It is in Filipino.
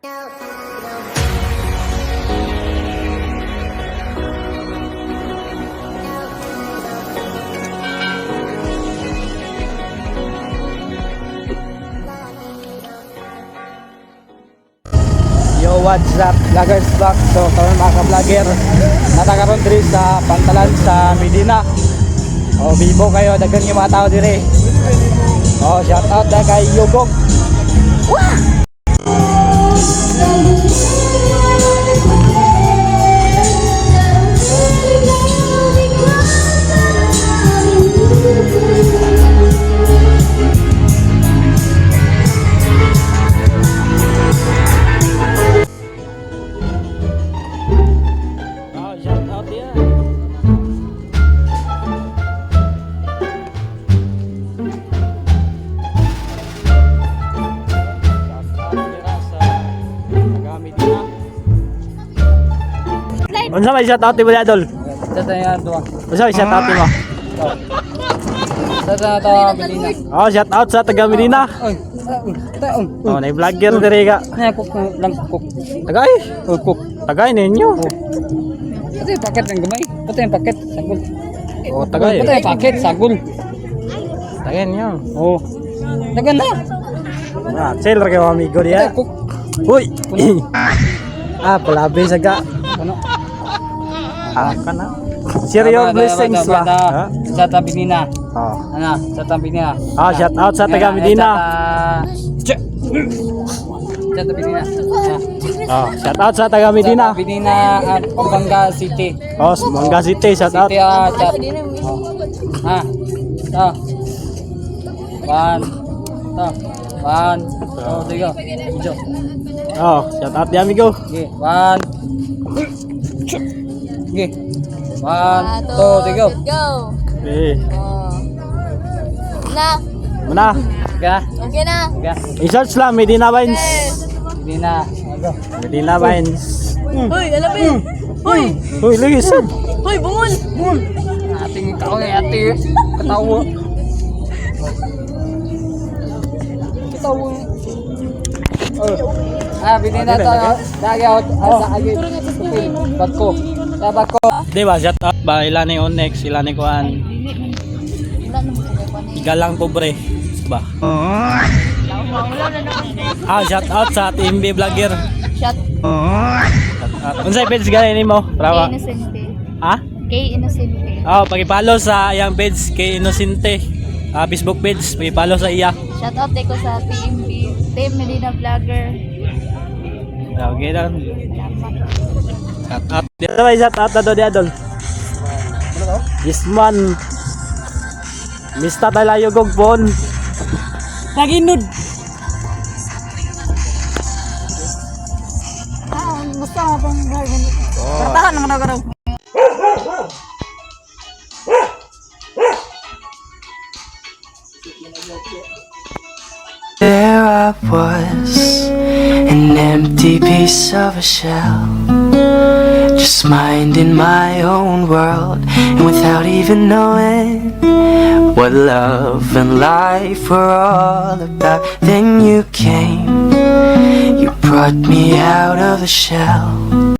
Yo, what's up? Vloggers back. So, karon mga ka-vlogger, natakaroon diri sa Pantalan sa Medina. O, bibo kayo, dagan yung mga tao diri. O, shout out na kay. O, shout out yan. Unsa may shout out mo Adol? Sa tayo doon. Unsa may shout out mo? Sa tayo to Belina. Oh, shout out sa taga Medina. Oh, na vlogger diri ka. Na kuk lang kuk. Tagay. Oy kuk. Tagay ninyo. Ito yung paket ng gamay. Ito yung paket sagol. Oh, tagay. Ito yung paket sagol. Tagay ninyo. Oh. Dagan na. Ah, chill ra kayo amigo diya. Uy. ah, palabi sa ka. Ano? Ah, kana. Serious blessings ba? Ha? Sa tabi nina. Oh. Ano? Sa tabi nina. Ah, shout out sa taga Medina. Sa tabi nina. Oh, shout out sa taga Medina. Sa tabi nina at Pampanga City. Oh, Mangga City, shout out. City ah, chat. Ha. Ta. One. Ta. One. Two, three, go. Oh, shout out di amigo. Okay. One. Okay. One, two, three, go. Go. Eh, Oh. Na. muna. Okay. Okay na. Okay. I-search lang Medina Vines. Hindi na. Go. Medina Vines. Hoy, alapin. Hoy. Uy, lagi sad. Hoy, bungol. Ating tao ni ate. Katawa. Katawa. Oh. Ah, binin na to. Lagi out. Asa agi. Bako. Sa bako. Di ba, shout out ba ilan ni Onex, ilan ni Kuan. Galang pobre ba? Ah, shout out sa Team B Vlogger. Shout out. Unsay page gani nimo? Trawa. Ha? Kay Innocente. Oh, pagi-follow sa iyang page kay Innocente. Ah, Facebook page, pagi-follow sa iya. Shout out ko sa Team B. Team Medina Vlogger. Okay lang. Shout out. Dito ba shout out na do di Adol? This man. Mista talayo gog pon. Naginod. Ah, gusto mo pang garden. Tahan naman ako raw. There I was, an empty piece of a shell. Just minding my own world, and without even knowing what love and life were all about, then you came. You brought me out of the shell.